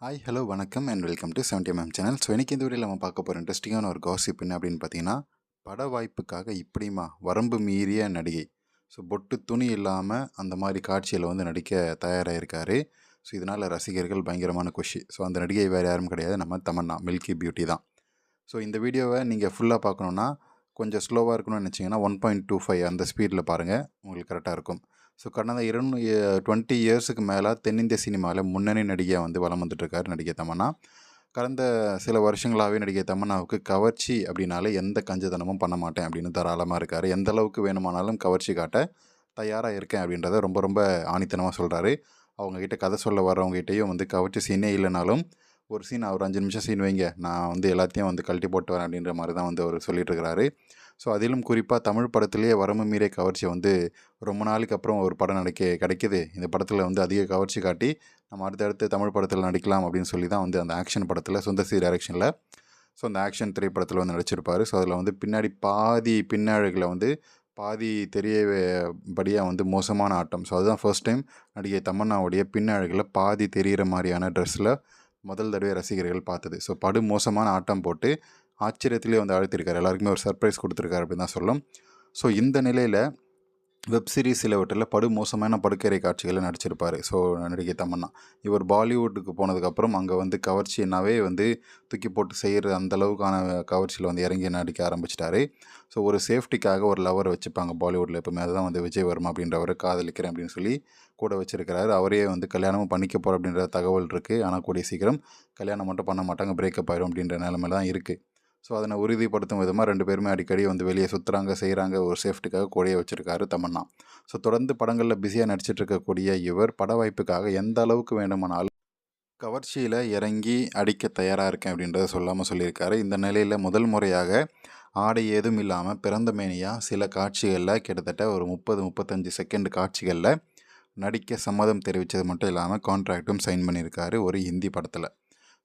Hi hello வணக்கம் and welcome to seventy ma'am channel so இன்றைக்கி இந்த வீடியோவில் நம்ம பார்க்க போகிற இன்ட்ரெஸ்டிங்கான ஒரு காசிப் என்ன அப்படின்னு பார்த்தீங்கன்னா பட வாய்ப்புக்காக இப்படிமா வரம்பு மீறிய நடிகை. ஸோ பொட்டு துணி இல்லாமல் அந்த மாதிரி காட்சியில் வந்து நடிக்க தயாராகிருக்காரு ஸோ இதனால் ரசிகர்கள் பயங்கரமான குஷி. ஸோ அந்த நடிகை வேறு யாரும் கிடையாது. நம்ம தமன்னா மில்கி பியூட்டி தான். ஸோ இந்த வீடியோவை நீங்கள் ஃபுல்லாக பார்க்கணுன்னா கொஞ்சம் ஸ்லோவாக இருக்கணும்னு நினச்சிங்கன்னா ஒன் பாயிண்ட் டூ ஃபைவ் அந்த ஸ்பீடில் பாருங்கள் உங்களுக்கு கரெக்டாக இருக்கும். ஸோ கடந்த இரண்டு டுவெண்ட்டி இயர்ஸுக்கு மேலே தென்னிந்திய சினிமாவில் முன்னணி நடிகையாக வந்து வளம் வந்துட்டுருக்காரு நடிகை தமன்னா. கடந்த சில வருஷங்களாகவே நடிகை தமன்னாவுக்கு கவர்ச்சி அப்படின்னாலே எந்த கஞ்சதனமும் பண்ண மாட்டேன் அப்படின்னு தாராளமாக இருக்கார். எந்த அளவுக்கு வேணுமானாலும் கவர்ச்சி காட்ட தயாராக இருக்கேன் அப்படின்றத ரொம்ப ரொம்ப ஆணித்தனமாக சொல்கிறாரு அவங்கக்கிட்ட கதை சொல்ல வர்றவங்ககிட்டையும் வந்து கவர்ச்சி சீனே இல்லைனாலும் ஒரு சீன் அவர் அஞ்சு நிமிஷம் சீன் வைங்க. நான் வந்து எல்லாத்தையும் வந்து கழட்டி போட்டு வரேன் அப்படின்ற மாதிரி தான் வந்து அவர் சொல்லிட்டு இருக்கிறாரு ஸோ அதிலும் குறிப்பாக தமிழ் படத்துலேயே வரம்பு மீறிய கவர்ச்சி வந்து ரொம்ப நாளைக்கு அப்புறம் ஒரு படம் நடிக்க கிடைக்கிது. இந்த படத்தில் வந்து அதிக கவர்ச்சி காட்டி நம்ம அடுத்தடுத்து தமிழ் படத்தில் நடிக்கலாம் அப்படின்னு சொல்லி தான் வந்து அந்த ஆக்ஷன் படத்தில் சுந்தசி டைரக்ஷனில் ஸோ அந்த ஆக்ஷன் திரைப்படத்தில் வந்து நடிச்சிருப்பார். ஸோ அதில் வந்து பின்னாடி பாதி பின்னழகில் வந்து பாதி தெரியபடியாக வந்து மோசமான ஆட்டம். ஸோ அதுதான் ஃபர்ஸ்ட் டைம் நடிகை தமன்னாவுடைய பின்னழகில் பாதி தெரிகிற மாதிரியான ட்ரெஸ்ஸில் முதல் தடவை ரசிகர்கள் பார்த்தது. ஸோ படு மோசமான ஆட்டம் போட்டு ஆச்சரியத்திலே வந்து அழுத்திருக்காரு எல்லாருக்குமே ஒரு சர்ப்ரைஸ் கொடுத்துருக்காரு அப்படின்னு தான் சொல்லும் ஸோ இந்த நிலையில் வெப் சீரிஸ் சிலவற்றில் படு மோசமான படுக்கரை காட்சிகளை நடிச்சிருப்பார். ஸோ நடிகை தமன்னா. இவர் பாலிவுட்டுக்கு போனதுக்கப்புறம் அங்கே வந்து கவர்ச்சினாவே வந்து தூக்கி போட்டு செய்கிற அந்த அளவுக்கான கவர்ச்சியில் வந்து இறங்கி நடிக்க ஆரம்பிச்சிட்டாரு. ஸோ ஒரு சேஃப்டிக்காக ஒரு லவர் வச்சுப்பாங்க பாலிவுட்டில் எப்பவுமே. அதுதான் வந்து விஜய் வர்மா அப்படின்றவரை காதலிக்கிறேன் அப்படின்னு சொல்லி கூட வச்சிருக்கிறாரு. அவரே வந்து கல்யாணமும் பண்ணிக்க போகிற அப்படின்ற தகவல் இருக்குது ஆனால் கூடிய சீக்கிரம் கல்யாணம் மட்டும் பண்ண மாட்டாங்க. பிரேக்கப் ஆயிரும் அப்படின்ற நிலமை தான் இருக்குது ஸோ அதனை உறுதிப்படுத்தும் விதமாக ரெண்டு பேருமே அடிக்கடி வந்து வெளியே சுற்றுறாங்க செய்கிறாங்க ஒரு சேஃப்டிக்காக கூடயே வச்சுருக்காரு தமன்னா. ஸோ தொடர்ந்து படங்களில் பிஸியாக நடிச்சிட்டு இருக்கக்கூடிய இவர் பட வாய்ப்புக்காக எந்த அளவுக்கு வேண்டுமானாலும் கவர்ச்சியில் இறங்கி அடிக்க தயாராக இருக்கேன் அப்படின்றத சொல்லாமல் சொல்லியிருக்காரு. இந்த நிலையில் முதல் முறையாக ஆடை ஏதும் இல்லாமல் பிறந்த மேனியாக சில காட்சிகளில் கிட்டத்தட்ட ஒரு முப்பது முப்பத்தஞ்சு செகண்ட் காட்சிகளில் நடிக்க சம்மதம் தெரிவித்தது மட்டும் இல்லாமல் கான்ட்ராக்டும் சைன் பண்ணியிருக்காரு ஒரு ஹிந்தி படத்தில்.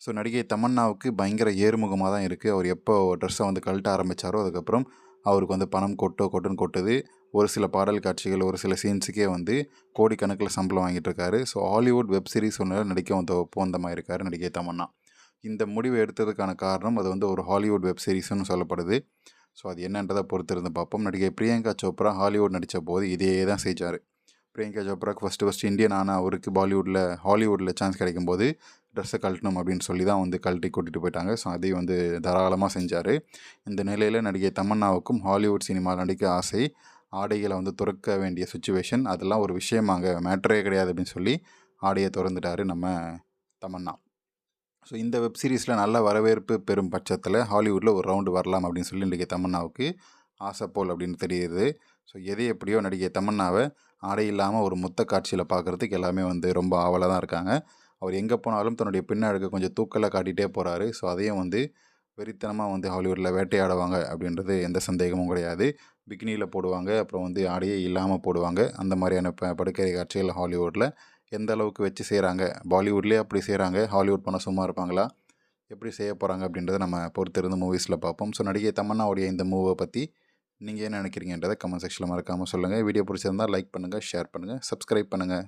ஸோ நடிகை தமன்னாவுக்கு பயங்கர ஏறுமுகமாக தான் இருக்குது அவர் எப்போ ட்ரெஸ்ஸை வந்து கழட்ட ஆரம்பித்தாரோ அதுக்கப்புறம் அவருக்கு வந்து பணம் கொட்டோ கொட்டுன்னு கொட்டுது. ஒரு சில பாடல் காட்சிகள் ஒரு சில சீன்ஸுக்கே வந்து கோடிக்கணக்கில் சம்பளம் வாங்கிட்டு இருக்காரு. ஸோ ஹாலிவுட் வெப் சீரிஸ் ஒன்று நடிக்க வந்து ஒப்பந்தமாக இருக்கார் நடிகை தமன்னா. இந்த முடிவை எடுத்ததுக்கான காரணம் அது வந்து ஒரு ஹாலிவுட் வெப் சீரிஸ்னு சொல்லப்படுது. ஸோ அது என்னன்றதை பொறுத்திருந்து பார்ப்போம். நடிகை பிரியங்கா சோப்ரா ஹாலிவுட் நடித்த போது இதையே தான் செஞ்சார். பிரியங்கா சோப்ராக்கு ஃபஸ்ட்டு ஃபஸ்ட்டு இந்தியன் ஆனால் அவருக்கு பாலிவுட்டில் ஹாலிவுட்டில் சான்ஸ் கிடைக்கும் போது ட்ரெஸ்ஸை கழட்டணும் அப்படின்னு சொல்லி தான் வந்து கழட்டி கூட்டிகிட்டு போயிட்டாங்க. ஸோ அதையும் வந்து தாராளமாக செஞ்சார். இந்த நிலையில் நடிகை தமன்னாவுக்கும் ஹாலிவுட் சினிமா நடிக்க ஆசை ஆடைகளை வந்து துறக்க வேண்டிய சுச்சுவேஷன் அதெல்லாம் ஒரு விஷயமாக மேட்டரே கிடையாது அப்படின்னு சொல்லி ஆடையை திறந்துட்டார் நம்ம தமன்னா. ஸோ இந்த வெப் சீரிஸில் நல்ல வரவேற்பு பெறும் பட்சத்தில் ஹாலிவுட்டில் ஒரு ரவுண்டு வரலாம் அப்படின்னு சொல்லி நடிகை தமன்னாவுக்கு ஆசை போல் அப்படின்னு தெரியுது. ஸோ எது எப்படியோ நடிகை தமன்னாவை ஆடை இல்லாமல் ஒரு முத்த காட்சியில் பார்க்குறதுக்கு எல்லாமே வந்து ரொம்ப ஆவலாக தான் இருக்காங்க. அவர் எங்கே போனாலும் தன்னுடைய பின்னழகை கொஞ்சம் தூக்கலாக காட்டிகிட்டே போகிறாரு ஸோ அதையும் வந்து வெறித்தனமாக வந்து ஹாலிவுட்டில் வேட்டையாடுவாங்க அப்படின்றது எந்த சந்தேகமும் கிடையாது. பிக்னியில் போடுவாங்க அப்புறம் வந்து ஆடையே இல்லாமல் போடுவாங்க. அந்த மாதிரியான ப படுக்கை காட்சிகள் ஹாலிவுட்டில் எந்த அளவுக்கு வச்சு செய்கிறாங்க பாலிவுட்லேயே அப்படி செய்கிறாங்க ஹாலிவுட் பண்ண சும்மா இருப்பாங்களா? எப்படி செய்ய போகிறாங்க அப்படின்றத நம்ம பொறுத்திருந்து மூவிஸில் பார்ப்போம். ஸோ நடிகை தமன்னாவுடைய இந்த மூவை பற்றி நீங்கள் என்ன நினைக்கிறீங்கன்றதை கமெண்ட் செக்ஷனில் மறக்காமல் சொல்லுங்கள் வீடியோ பிடிச்சிருந்தால் லைக் பண்ணுங்கள் ஷேர் பண்ணுங்கள் சப்ஸ்கிரைப் பண்ணுங்கள்